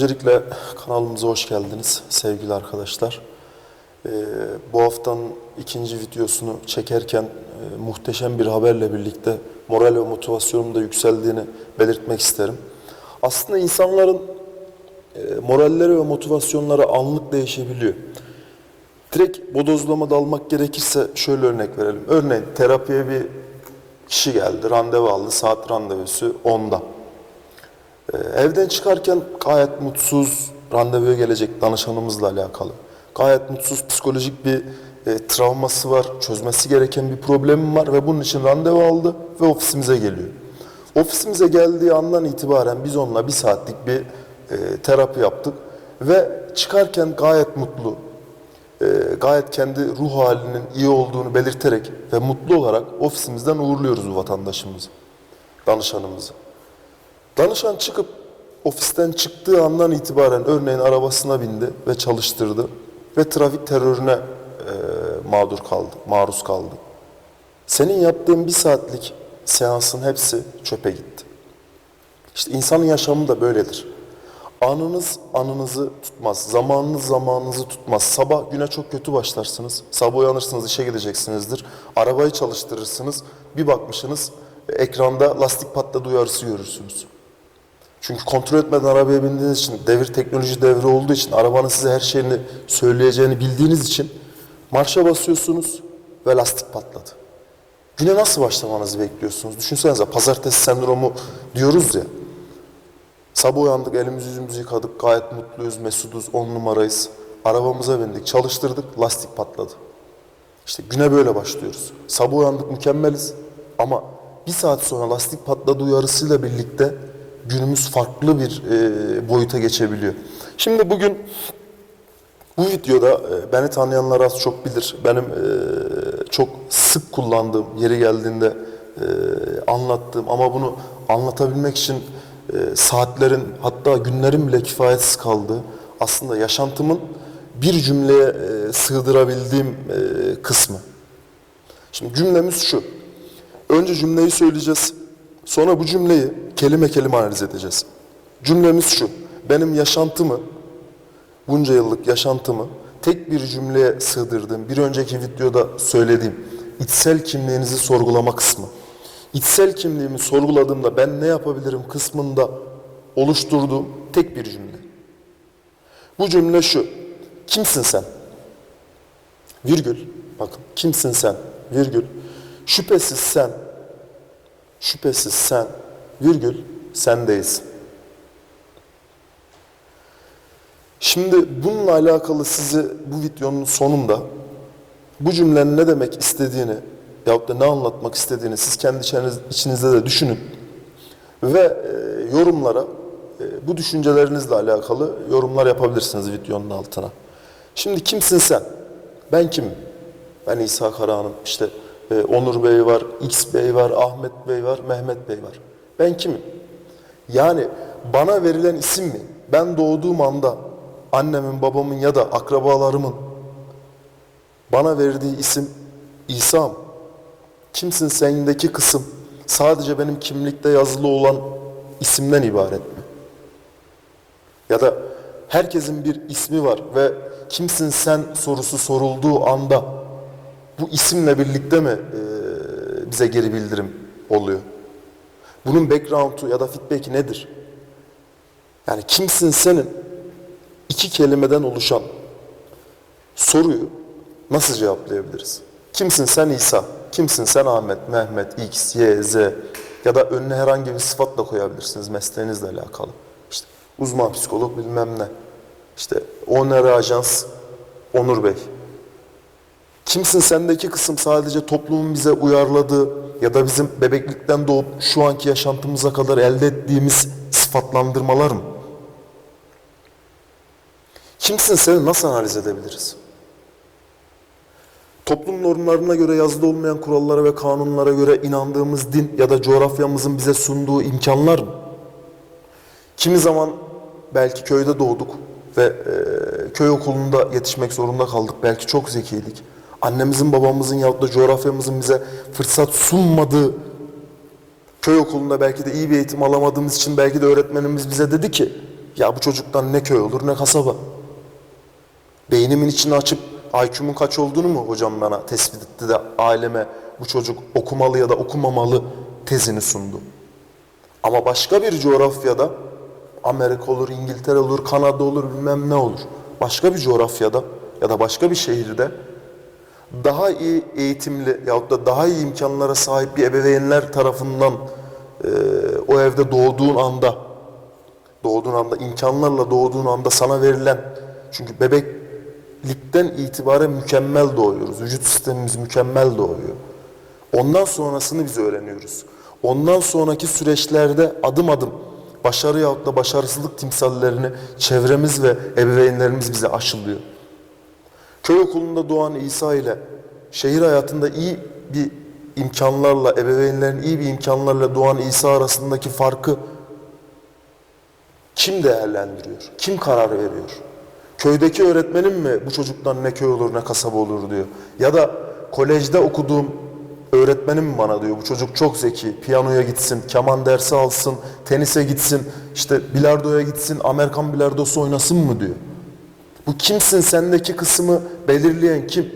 Öncelikle kanalımıza hoş geldiniz sevgili arkadaşlar. Ee, bu haftanın ikinci videosunu çekerken e, muhteşem bir haberle birlikte moral ve motivasyonum da yükseldiğini belirtmek isterim. Aslında insanların e, moralleri ve motivasyonları anlık değişebiliyor. Direkt bodozlama dalmak gerekirse şöyle örnek verelim. Örneğin terapiye bir kişi geldi, randevu aldı, saat randevusu 10'da. Ee, Evden çıkarken gayet mutsuz, randevuya gelecek danışanımızla alakalı. Gayet mutsuz, psikolojik bir e, travması var, çözmesi gereken bir problemi var ve bunun için randevu aldı ve ofisimize geliyor. Ofisimize geldiği andan itibaren biz onunla bir saatlik bir e, terapi yaptık ve çıkarken gayet mutlu, e, gayet kendi ruh halinin iyi olduğunu belirterek ve mutlu olarak ofisimizden uğurluyoruz bu vatandaşımızı, danışanımızı. Danışan çıkıp ofisten çıktığı andan itibaren örneğin arabasına bindi ve çalıştırdı ve trafik terörüne e, mağdur kaldı, maruz kaldı. Senin yaptığın bir saatlik seansın hepsi çöpe gitti. İşte insanın yaşamı da böyledir. Anınız anınızı tutmaz, zamanınız zamanınızı tutmaz. Sabah güne çok kötü başlarsınız, sabah uyanırsınız, işe gideceksinizdir. Arabayı çalıştırırsınız, bir bakmışsınız ekranda lastik patladı uyarısı görürsünüz. Çünkü kontrol etmeden arabaya bindiğiniz için, devir teknoloji devri olduğu için, arabanın size her şeyini söyleyeceğini bildiğiniz için marşa basıyorsunuz ve lastik patladı. Güne nasıl başlamanızı bekliyorsunuz? Düşünsenize pazartesi sendromu diyoruz ya. Sabah uyandık, elimizi yüzümüzü yıkadık, gayet mutluyuz, mesuduz, on numarayız. Arabamıza bindik, çalıştırdık, lastik patladı. İşte güne böyle başlıyoruz. Sabah uyandık, mükemmeliz ama bir saat sonra lastik patladı uyarısıyla birlikte günümüz farklı bir e, boyuta geçebiliyor. Şimdi bugün bu videoda e, beni tanıyanlar az çok bilir. Benim e, çok sık kullandığım, yeri geldiğinde e, anlattığım ama bunu anlatabilmek için e, saatlerin hatta günlerin bile kifayetsiz kaldığı aslında yaşantımın bir cümleye e, sığdırabildiğim e, kısmı. Şimdi cümlemiz şu. Önce cümleyi söyleyeceğiz. Sonra bu cümleyi kelime kelime analiz edeceğiz. Cümlemiz şu. Benim yaşantımı, bunca yıllık yaşantımı tek bir cümleye sığdırdığım, bir önceki videoda söylediğim içsel kimliğinizi sorgulama kısmı. İçsel kimliğimi sorguladığımda ben ne yapabilirim kısmında oluşturduğum tek bir cümle. Bu cümle şu. Kimsin sen? Virgül. Bakın kimsin sen? Virgül. Şüphesiz sen. Şüphesiz sen. Virgül. Sen değilsin. Şimdi bununla alakalı sizi bu videonun sonunda bu cümlenin ne demek istediğini yahut da ne anlatmak istediğini siz kendi içiniz, içinizde de düşünün. Ve e, yorumlara e, bu düşüncelerinizle alakalı yorumlar yapabilirsiniz videonun altına. Şimdi kimsin sen? Ben kimim? Ben İsa Karahan'ım. İşte e, Onur Bey var, X Bey var, Ahmet Bey var, Mehmet Bey var. Ben kimim? Yani bana verilen isim mi? Ben doğduğum anda annemin, babamın ya da akrabalarımın bana verdiği isim İsa mı? Kimsin sendeki kısım sadece benim kimlikte yazılı olan isimden ibaret mi? Ya da herkesin bir ismi var ve kimsin sen sorusu sorulduğu anda bu isimle birlikte mi e, bize geri bildirim oluyor? Bunun background'u ya da feedback'i nedir? Yani kimsin senin iki kelimeden oluşan soruyu nasıl cevaplayabiliriz? Kimsin sen İsa? Kimsin sen Ahmet, Mehmet, X, Y, Z ya da önüne herhangi bir sıfat da koyabilirsiniz mesleğinizle alakalı. İşte uzman psikolog bilmem ne. İşte Oner Ajans Onur Bey. Kimsin sendeki kısım sadece toplumun bize uyarladığı ya da bizim bebeklikten doğup şu anki yaşantımıza kadar elde ettiğimiz sıfatlandırmalar mı? Kimsin seni nasıl analiz edebiliriz? Toplum normlarına göre yazılı olmayan kurallara ve kanunlara göre inandığımız din ya da coğrafyamızın bize sunduğu imkanlar mı? Kimi zaman belki köyde doğduk ve e, köy okulunda yetişmek zorunda kaldık. Belki çok zekiydik. Annemizin, babamızın yahut da coğrafyamızın bize fırsat sunmadığı köy okulunda belki de iyi bir eğitim alamadığımız için belki de öğretmenimiz bize dedi ki Ya bu çocuktan ne köy olur ne kasaba. Beynimin içini açıp IQ'mun kaç olduğunu mu hocam bana tespit etti de aileme bu çocuk okumalı ya da okumamalı tezini sundu. Ama başka bir coğrafyada Amerika olur, İngiltere olur, Kanada olur, bilmem ne olur. Başka bir coğrafyada ya da başka bir şehirde daha iyi eğitimli yahut da daha iyi imkanlara sahip bir ebeveynler tarafından e, o evde doğduğun anda doğduğun anda imkanlarla doğduğun anda sana verilen çünkü bebeklikten itibaren mükemmel doğuyoruz. Vücut sistemimiz mükemmel doğuyor. Ondan sonrasını biz öğreniyoruz. Ondan sonraki süreçlerde adım adım başarı yahut da başarısızlık timsallerini çevremiz ve ebeveynlerimiz bize aşılıyor. Köy okulunda doğan İsa ile şehir hayatında iyi bir imkanlarla, ebeveynlerin iyi bir imkanlarla doğan İsa arasındaki farkı kim değerlendiriyor? Kim karar veriyor? Köydeki öğretmenim mi bu çocuktan ne köy olur ne kasaba olur diyor. Ya da kolejde okuduğum öğretmenim mi bana diyor bu çocuk çok zeki, piyanoya gitsin, keman dersi alsın, tenise gitsin, işte bilardoya gitsin, Amerikan bilardosu oynasın mı diyor. Bu kimsin sendeki kısmı belirleyen kim?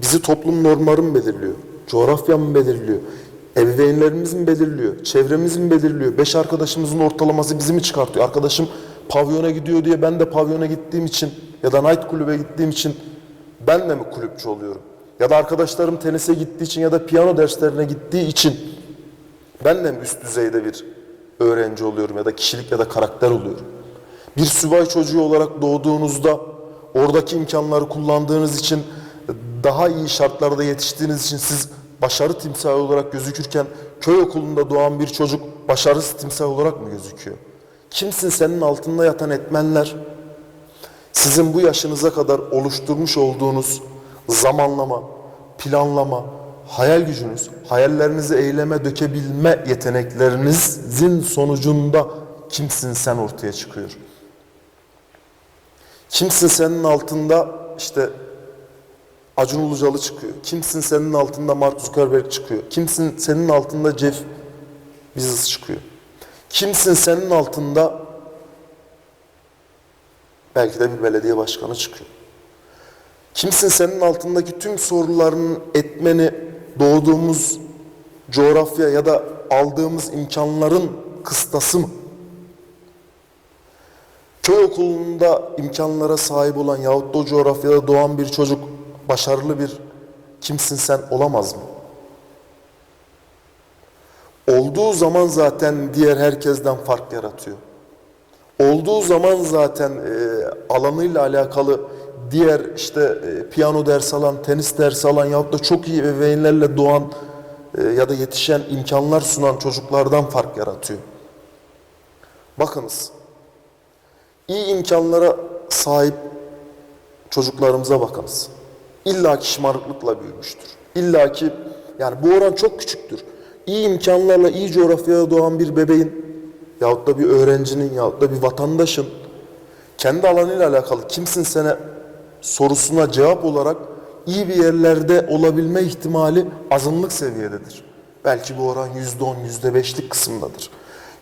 Bizi toplum normları mı belirliyor? Coğrafya mı belirliyor? Ebeveynlerimiz mi belirliyor? Çevremiz mi belirliyor? Beş arkadaşımızın ortalaması bizi mi çıkartıyor? Arkadaşım pavyona gidiyor diye ben de pavyona gittiğim için ya da night kulübe gittiğim için ben de mi kulüpçü oluyorum? Ya da arkadaşlarım tenise gittiği için ya da piyano derslerine gittiği için ben de mi üst düzeyde bir öğrenci oluyorum ya da kişilik ya da karakter oluyorum? Bir süvay çocuğu olarak doğduğunuzda oradaki imkanları kullandığınız için daha iyi şartlarda yetiştiğiniz için siz başarı timsali olarak gözükürken köy okulunda doğan bir çocuk başarısız timsal olarak mı gözüküyor? Kimsin senin altında yatan etmenler? Sizin bu yaşınıza kadar oluşturmuş olduğunuz zamanlama, planlama, hayal gücünüz, hayallerinizi eyleme dökebilme yeteneklerinizin sonucunda kimsin sen ortaya çıkıyor. Kimsin senin altında işte Acun Ilıcalı çıkıyor. Kimsin senin altında Mark Zuckerberg çıkıyor. Kimsin senin altında Jeff Bezos çıkıyor. Kimsin senin altında belki de bir belediye başkanı çıkıyor. Kimsin senin altındaki tüm soruların etmeni doğduğumuz coğrafya ya da aldığımız imkanların kıstası mı? Köy okulunda imkanlara sahip olan yahut da o coğrafyada doğan bir çocuk başarılı bir kimsin sen olamaz mı? Olduğu zaman zaten diğer herkesten fark yaratıyor. Olduğu zaman zaten e, alanıyla alakalı diğer işte e, piyano ders alan, tenis dersi alan yahut da çok iyi ebeveynlerle doğan e, ya da yetişen imkanlar sunan çocuklardan fark yaratıyor. Bakınız, iyi imkanlara sahip çocuklarımıza bakınız. İlla ki şımarıklıkla büyümüştür. İlla ki yani bu oran çok küçüktür. İyi imkanlarla iyi coğrafyada doğan bir bebeğin yahut da bir öğrencinin yahut da bir vatandaşın kendi alanıyla alakalı kimsin sene sorusuna cevap olarak iyi bir yerlerde olabilme ihtimali azınlık seviyededir. Belki bu oran yüzde on, yüzde beşlik kısımdadır.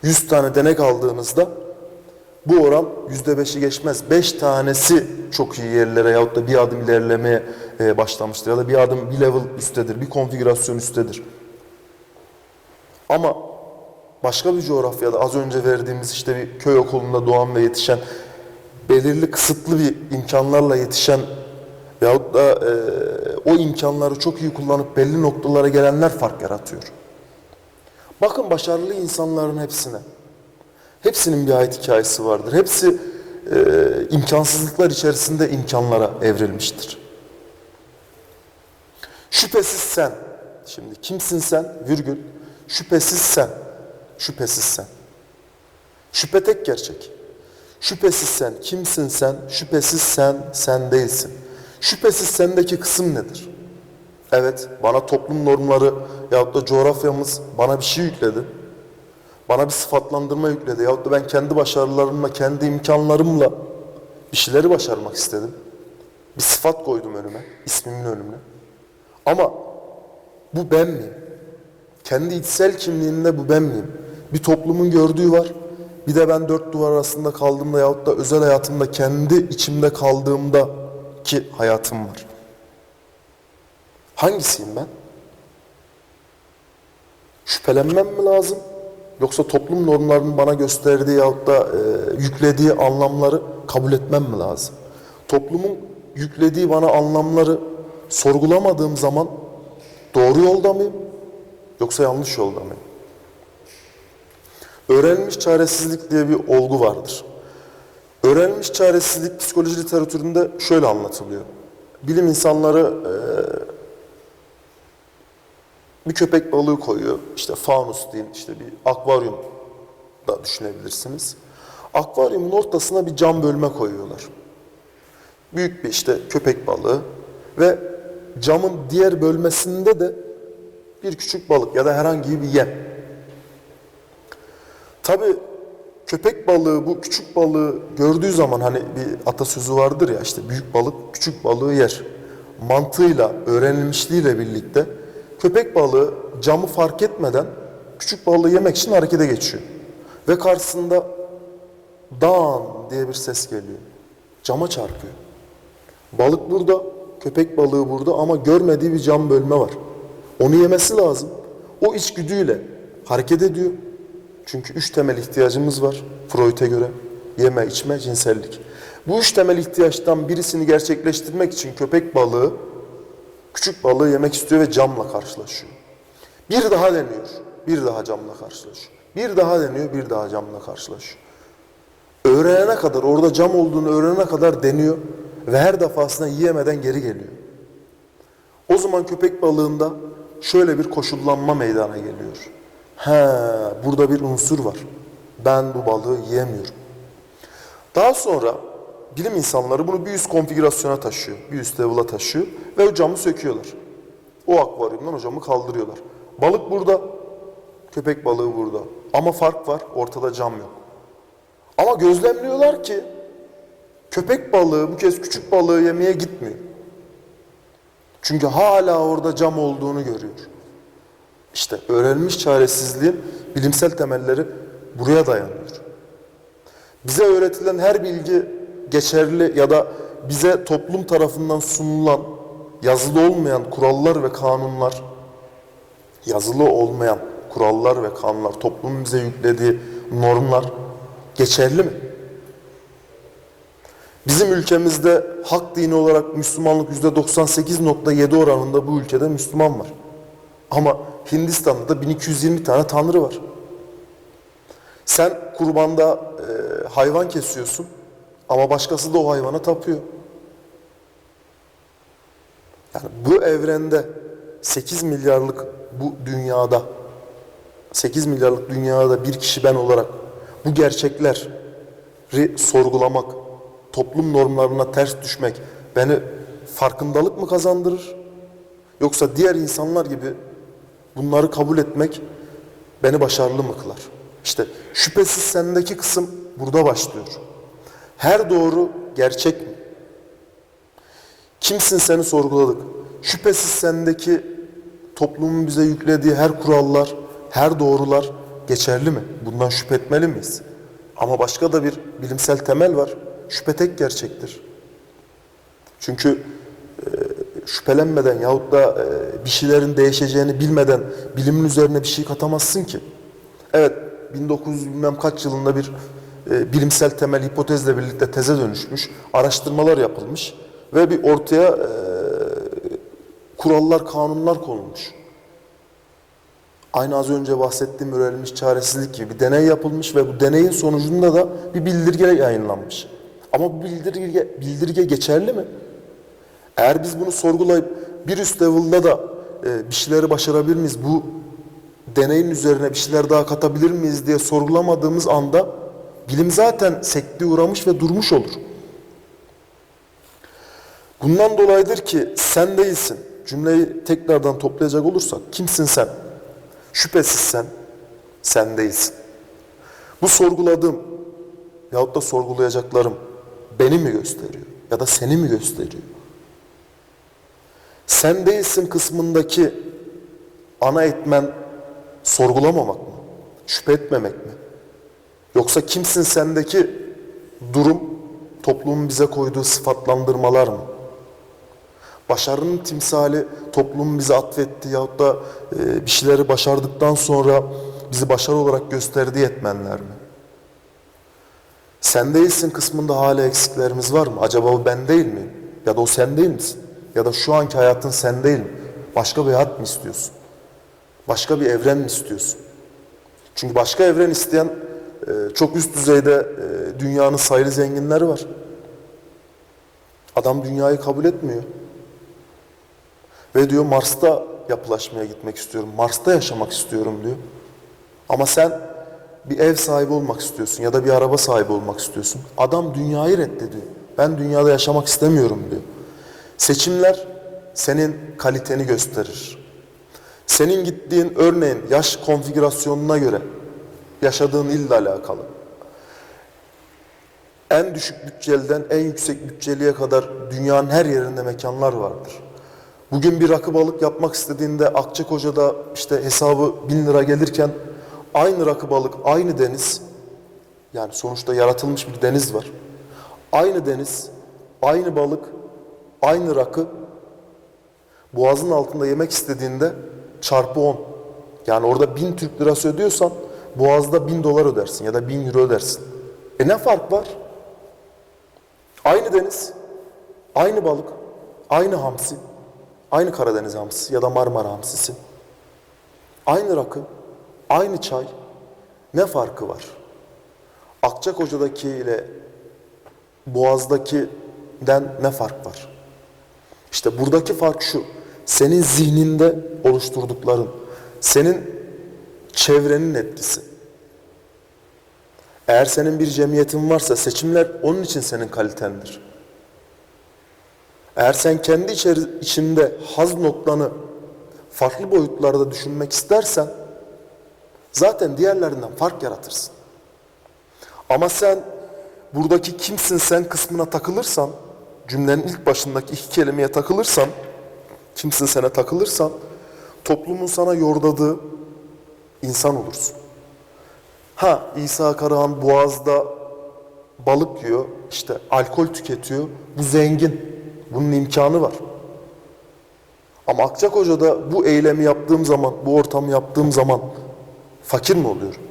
Yüz tane denek aldığınızda bu oran yüzde beşi geçmez. Beş tanesi çok iyi yerlere yahut da bir adım ilerlemeye e, başlamıştır. Ya da bir adım bir level üsttedir, bir konfigürasyon üsttedir. Ama başka bir coğrafyada az önce verdiğimiz işte bir köy okulunda doğan ve yetişen belirli kısıtlı bir imkanlarla yetişen veyahut da e, o imkanları çok iyi kullanıp belli noktalara gelenler fark yaratıyor. Bakın başarılı insanların hepsine. Hepsinin bir ait hikayesi vardır. Hepsi e, imkansızlıklar içerisinde imkanlara evrilmiştir. Şüphesiz sen, şimdi kimsin sen? Virgül. Şüphesiz sen. Şüphesiz sen. Şüphe tek gerçek. Şüphesiz sen. Kimsin sen? Şüphesiz sen, sen değilsin. Şüphesiz sendeki kısım nedir? Evet, bana toplum normları yahut da coğrafyamız bana bir şey yükledi. Bana bir sıfatlandırma yükledi. Yahut da ben kendi başarılarımla, kendi imkanlarımla bir şeyleri başarmak istedim. Bir sıfat koydum önüme, ismimin önüne. Ama bu ben miyim? Kendi içsel kimliğinde bu ben miyim? Bir toplumun gördüğü var, bir de ben dört duvar arasında kaldığımda yahut da özel hayatımda kendi içimde kaldığımda ki hayatım var. Hangisiyim ben? Şüphelenmem mi lazım? Yoksa toplum normlarının bana gösterdiği yahut da e, yüklediği anlamları kabul etmem mi lazım? Toplumun yüklediği bana anlamları sorgulamadığım zaman doğru yolda mıyım? Yoksa yanlış yolda mıyım? Öğrenilmiş çaresizlik diye bir olgu vardır. Öğrenilmiş çaresizlik psikoloji literatüründe şöyle anlatılıyor. Bilim insanları e, bir köpek balığı koyuyor. İşte fanus deyin, işte bir akvaryum da düşünebilirsiniz. Akvaryumun ortasına bir cam bölme koyuyorlar. Büyük bir işte köpek balığı ve camın diğer bölmesinde de bir küçük balık ya da herhangi bir yem. Tabii köpek balığı bu küçük balığı gördüğü zaman hani bir atasözü vardır ya işte büyük balık küçük balığı yer. Mantığıyla, öğrenilmişliğiyle birlikte köpek balığı camı fark etmeden küçük balığı yemek için harekete geçiyor. Ve karşısında dan diye bir ses geliyor. Cama çarpıyor. Balık burada, köpek balığı burada ama görmediği bir cam bölme var. Onu yemesi lazım. O içgüdüyle hareket ediyor. Çünkü üç temel ihtiyacımız var Freud'e göre. Yeme, içme, cinsellik. Bu üç temel ihtiyaçtan birisini gerçekleştirmek için köpek balığı küçük balığı yemek istiyor ve camla karşılaşıyor. Bir daha deniyor, bir daha camla karşılaşıyor. Bir daha deniyor, bir daha camla karşılaşıyor. Öğrenene kadar, orada cam olduğunu öğrenene kadar deniyor ve her defasında yiyemeden geri geliyor. O zaman köpek balığında şöyle bir koşullanma meydana geliyor. He, burada bir unsur var. Ben bu balığı yiyemiyorum. Daha sonra bilim insanları bunu bir üst konfigürasyona taşıyor. Bir üst level'a taşıyor ve o camı söküyorlar. O akvaryumdan o camı kaldırıyorlar. Balık burada, köpek balığı burada. Ama fark var, ortada cam yok. Ama gözlemliyorlar ki köpek balığı bu kez küçük balığı yemeye gitmiyor. Çünkü hala orada cam olduğunu görüyor. İşte öğrenilmiş çaresizliğin bilimsel temelleri buraya dayanıyor. Bize öğretilen her bilgi geçerli ya da bize toplum tarafından sunulan yazılı olmayan kurallar ve kanunlar, yazılı olmayan kurallar ve kanunlar, toplumun bize yüklediği normlar geçerli mi? Bizim ülkemizde hak dini olarak Müslümanlık %98.7 oranında bu ülkede Müslüman var. Ama Hindistan'da da 1220 tane tanrı var. Sen kurbanda e, hayvan kesiyorsun ama başkası da o hayvana tapıyor. Yani bu evrende 8 milyarlık bu dünyada 8 milyarlık dünyada bir kişi ben olarak bu gerçekleri sorgulamak, toplum normlarına ters düşmek beni farkındalık mı kazandırır? Yoksa diğer insanlar gibi bunları kabul etmek beni başarılı mı kılar? İşte şüphesiz sendeki kısım burada başlıyor. Her doğru gerçek mi? Kimsin seni sorguladık. Şüphesiz sendeki toplumun bize yüklediği her kurallar, her doğrular geçerli mi? Bundan şüphe etmeli miyiz? Ama başka da bir bilimsel temel var. Şüphe tek gerçektir. Çünkü e, şüphelenmeden yahut da e, bir şeylerin değişeceğini bilmeden bilimin üzerine bir şey katamazsın ki. Evet 1900 bilmem kaç yılında bir e, bilimsel temel hipotezle birlikte teze dönüşmüş, araştırmalar yapılmış ve bir ortaya e, kurallar, kanunlar konulmuş. Aynı az önce bahsettiğim öğrenilmiş çaresizlik gibi bir deney yapılmış ve bu deneyin sonucunda da bir bildirge yayınlanmış. Ama bu bildirge, bildirge geçerli mi? Eğer biz bunu sorgulayıp bir üst level'da da e, bir şeyleri başarabilir miyiz? Bu deneyin üzerine bir şeyler daha katabilir miyiz diye sorgulamadığımız anda bilim zaten sekteye uğramış ve durmuş olur. Bundan dolayıdır ki sen değilsin. Cümleyi tekrardan toplayacak olursak kimsin sen? Şüphesiz sen, sen değilsin. Bu sorguladığım yahut da sorgulayacaklarım beni mi gösteriyor ya da seni mi gösteriyor? Sen değilsin kısmındaki ana etmen sorgulamamak mı? Şüphe etmemek mi? Yoksa kimsin sendeki durum toplumun bize koyduğu sıfatlandırmalar mı? Başarının timsali toplumun bize atfettiği yahut da e, bir şeyleri başardıktan sonra bizi başarı olarak gösterdiği etmenler mi? Sen değilsin kısmında hala eksiklerimiz var mı? Acaba o ben değil miyim? Ya da o sen değil misin? Ya da şu anki hayatın sen değil mi? Başka bir hayat mı istiyorsun? Başka bir evren mi istiyorsun? Çünkü başka evren isteyen çok üst düzeyde e, dünyanın sayılı zenginleri var. Adam dünyayı kabul etmiyor. Ve diyor Mars'ta yapılaşmaya gitmek istiyorum. Mars'ta yaşamak istiyorum diyor. Ama sen bir ev sahibi olmak istiyorsun ya da bir araba sahibi olmak istiyorsun. Adam dünyayı reddediyor. Ben dünyada yaşamak istemiyorum diyor. Seçimler senin kaliteni gösterir. Senin gittiğin örneğin yaş konfigürasyonuna göre yaşadığın ille alakalı. En düşük bütçeliden en yüksek bütçeliye kadar dünyanın her yerinde mekanlar vardır. Bugün bir rakı balık yapmak istediğinde Akçakoca'da işte hesabı bin lira gelirken aynı rakı balık, aynı deniz yani sonuçta yaratılmış bir deniz var. Aynı deniz, aynı balık, aynı rakı boğazın altında yemek istediğinde çarpı 10. Yani orada bin Türk lirası ödüyorsan boğazda bin dolar ödersin ya da bin euro ödersin. E ne fark var? Aynı deniz, aynı balık, aynı hamsi, aynı Karadeniz hamsisi ya da Marmara hamsisi. Aynı rakı, aynı çay. Ne farkı var? Akçakoca'daki ile Boğaz'dakinden ne fark var? İşte buradaki fark şu. Senin zihninde oluşturdukların, senin çevrenin etkisi. Eğer senin bir cemiyetin varsa seçimler onun için senin kalitendir. Eğer sen kendi içinde haz noktanı farklı boyutlarda düşünmek istersen zaten diğerlerinden fark yaratırsın. Ama sen buradaki kimsin sen kısmına takılırsan, cümlenin ilk başındaki iki kelimeye takılırsan, kimsin sene takılırsan, toplumun sana yordadığı insan olursun. Ha İsa Karahan Boğaz'da balık yiyor, işte alkol tüketiyor, bu zengin, bunun imkanı var. Ama Akçakoca'da bu eylemi yaptığım zaman, bu ortamı yaptığım zaman fakir mi oluyorum?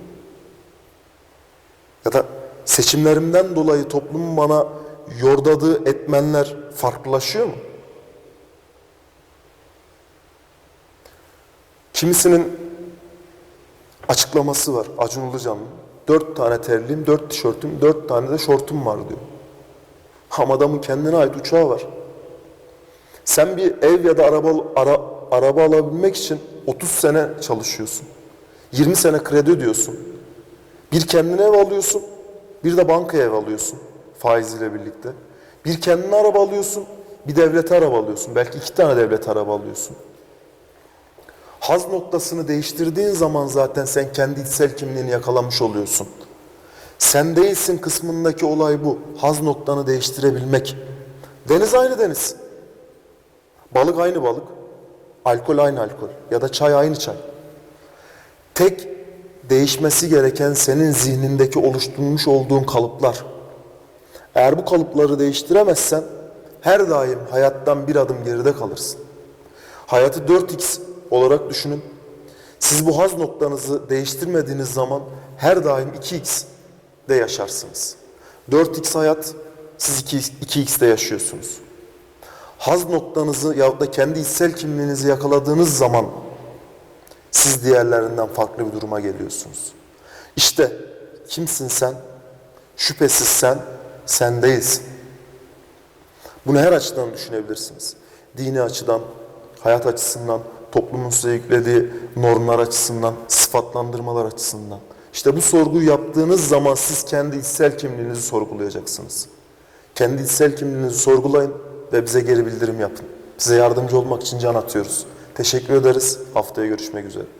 Ya da seçimlerimden dolayı toplumun bana yordadığı etmenler farklılaşıyor mu? Kimisinin açıklaması var Acun Ilıcalı'nın. Dört tane terliğim, dört tişörtüm, dört tane de şortum var diyor. Ama adamın kendine ait uçağı var. Sen bir ev ya da araba, ara, araba alabilmek için 30 sene çalışıyorsun. 20 sene kredi ödüyorsun. Bir kendine ev alıyorsun, bir de bankaya ev alıyorsun faiziyle birlikte. Bir kendine araba alıyorsun, bir devlete araba alıyorsun. Belki iki tane devlet araba alıyorsun. Haz noktasını değiştirdiğin zaman zaten sen kendi içsel kimliğini yakalamış oluyorsun. Sen değilsin kısmındaki olay bu. Haz noktanı değiştirebilmek. Deniz aynı deniz. Balık aynı balık. Alkol aynı alkol. Ya da çay aynı çay. Tek değişmesi gereken senin zihnindeki oluşturmuş olduğun kalıplar. Eğer bu kalıpları değiştiremezsen her daim hayattan bir adım geride kalırsın. Hayatı 4x olarak düşünün. Siz bu haz noktanızı değiştirmediğiniz zaman her daim 2x de yaşarsınız. 4x hayat, siz 2x'de yaşıyorsunuz. Haz noktanızı ya da kendi içsel kimliğinizi yakaladığınız zaman siz diğerlerinden farklı bir duruma geliyorsunuz. İşte kimsin sen? Şüphesiz sen, sen değilsin. Bunu her açıdan düşünebilirsiniz. Dini açıdan, hayat açısından, toplumun size yüklediği normlar açısından, sıfatlandırmalar açısından. İşte bu sorguyu yaptığınız zaman siz kendi içsel kimliğinizi sorgulayacaksınız. Kendi içsel kimliğinizi sorgulayın ve bize geri bildirim yapın. Size yardımcı olmak için can atıyoruz. Teşekkür ederiz. Haftaya görüşmek üzere.